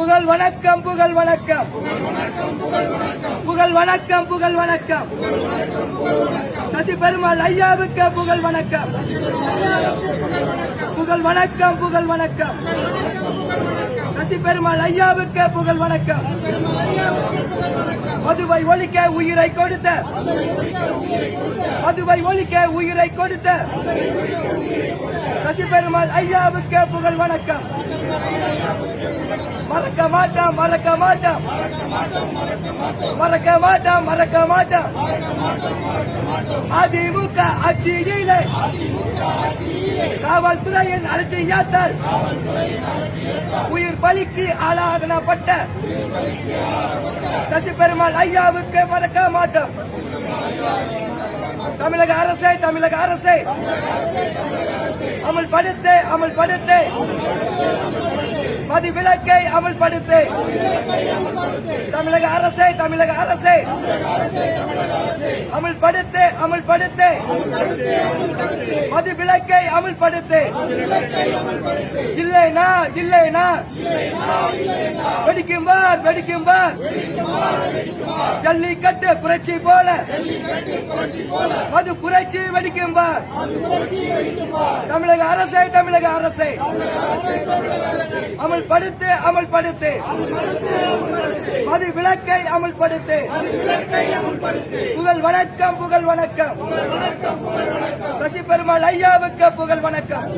புகழ் வணக்கம் புகழ் வணக்கம். புகழ் வணக்கம் புகழ் வணக்கம். சசி பெருமாள் ஐயாவுக்கு புகழ் வணக்கம். புகழ் வணக்கம் புகழ் வணக்கம். சசி பெருமாள் ஐயாவுக்கு புகழ் வணக்கம். மதுவை ஒழிக்க உயிரை கொடுத்த. மதுவை ஒழிக்க உயிரை கொடுத்த. சசி பெருமாள் ஐயாவுக்கு புகழ் வணக்கம். மறக்க மாட்டோம் மறக்க மாட்டோம். மறக்க மாட்டோம் மறக்க மாட்டோம். அதிமுக ஆட்சியிலே காவல்துறையின் அலட்சியத்தால் உயிர் பலிக்கு ஆளாகனப்பட்ட சசி பெருமாள் ஐயாவுக்கு மறக்க மாட்டோம். தமிழக அரசை தமிழக அரசை. அமல்படுத்து அமல்படுத்து. மது விலக்கை அமல்படுத்து. தமிழக அரசை தமிழக அரசை. அமல்படுத்து அமல்படுத்து. மது விலக்கை அமல்படுத்து. இல்லைனா இல்லைனா வெடிக்கும் பார் வெடிக்கும் பார் ஜல்லிக்கட்டு புரட்சி போல. மது புரட்சி வெடிக்கும் பார் தமிழக அரசை தமிழக அரசை. அமல்படுத்து அமல்படுத்து மது விளக்கை அமல்படுத்து புகழ் வணக்கம் புகழ் வணக்கம். சசி பெருமாள் ஐயாவுக்கு புகழ் வணக்கம்.